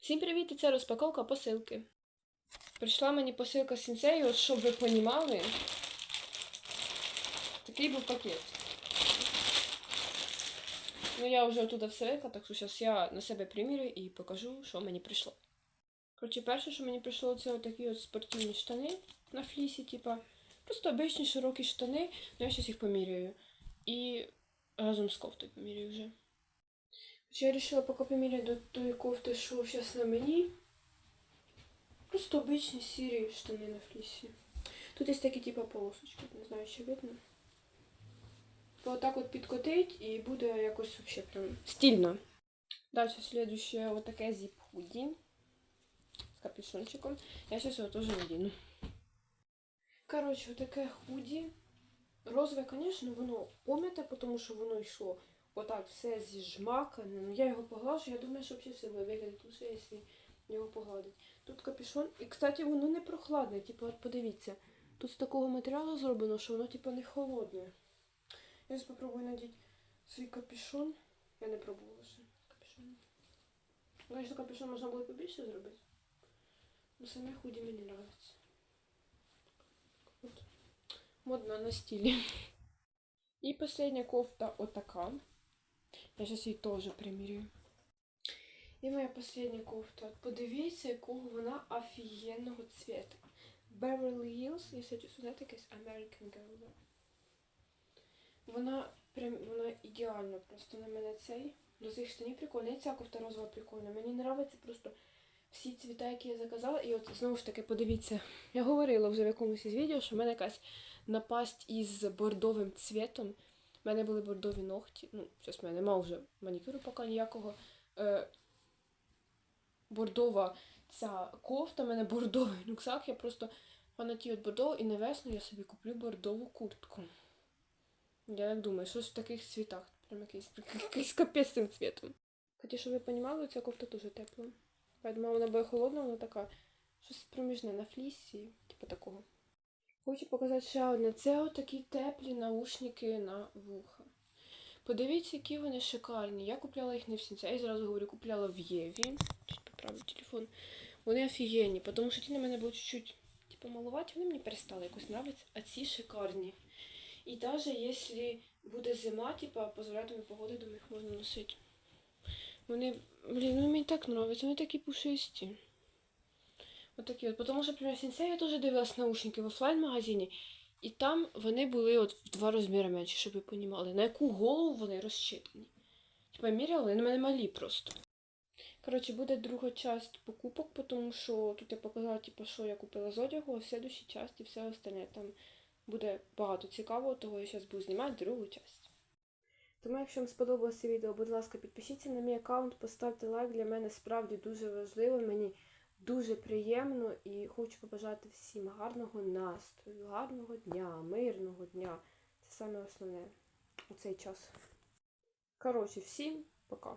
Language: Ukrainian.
Всім привіт! І це розпаковка посилки. Прийшла мені посилка з сінцею, от щоб ви понімали. Такий був пакет. Ну, я вже оттуда всередка, так що зараз я на себе примірю і покажу, що мені прийшло. Коротше, перше, що мені прийшло, це отакі от спортивні штани на флісі, типа. Просто обичні широкі штани, ну я зараз їх поміряю. І разом з кофтою поміряю вже. Я вирішила поки поміряти до тої кофти, що зараз на мені. Просто обичні сірі штани на флісі. Тут є такі типа полосочки, не знаю, чи видно. То отак от підкотить і буде якось вообще прям стильно. Далі следующее вот таке зіп худі з капюшончиком. Я сейчас його теж надіну. Коротше, отаке худі. Розове, звісно, воно пом'яте, тому що воно йшло отак все зіжмакане. Ну я його поглажу, я думаю, що взагалі все буде виглядати лучше, якщо його погладить. Тут капюшон. І, кстати, воно не прохладне, типу, от подивіться. Тут з такого матеріалу зроблено, що воно типу не холодне. Я спробую надіти свій капюшон. Я не пробувала ще капюшон. Звісно, капюшон можна було побільше зробити. Ну саме худі мені подобається. Модно на стилі. І последня кофта отака. Я зараз її теж примірюю. І моя последня кофта. Подивіться, якого вона офігенного цвета. Beverly Hills, якщо знаєте, якась American Girl. Вона прям вона ідеальна просто на мене цей. До цих штанів прикольна. І ця кофта розова прикольна. Мені подобається просто всі цвіта, які я заказала. І от знову ж таки, подивіться, я говорила вже в якомусь із відео, що в мене якась напасть із бордовим цвітом. У мене були бордові ногті. Ну, зараз в мене нема вже манікюру поки ніякого. Е, бордова ця кофта, в мене бордовий рюкзак. Я просто фанатію від бордового і на весну я собі куплю бордову куртку. Я так думаю, що ж в таких цвітах? Прям якийсь, якийсь капець цим цвітом. Хоча, щоб ви розуміли, ця кофта дуже тепла. Думала, вона буде холодна, вона така щось проміжне на флісі, типу такого. Хочу показати ще одне. Це отакі теплі наушники на вуха. Подивіться, які вони шикарні. Я купляла їх не в сінці, я зразу говорю, купляла в Єві. Поправлю телефон. Вони офігенні, тому що ті на мене були чуть-чуть типу, малувати, вони мені перестали якось нравитися, а ці шикарні. І навіть якщо буде зима, типа, позволяє погоди, думаю, їх можна носити. Вони, блін, ну мені так подобаються, вони такі пушисті. Отакі от. Тому що, наприклад, сінцей я теж дивилась наушники в офлайн-магазині, і там вони були от в два розміри менші, щоб ви розуміли, на яку голову вони розчитані. Типа міряли, на мене малі просто. Коротше, буде друга часть покупок, тому що тут я показала, типу, що я купила з одягу, а в следующій часті все остальне. Там буде багато цікавого, того я зараз буду знімати другу часть. Тому, якщо вам сподобалося відео, будь ласка, підпишіться на мій аккаунт, поставте лайк. Для мене справді дуже важливо. Мені дуже приємно і хочу побажати всім гарного настрою, гарного дня, мирного дня. Це саме основне у цей час. Коротше, всім пока.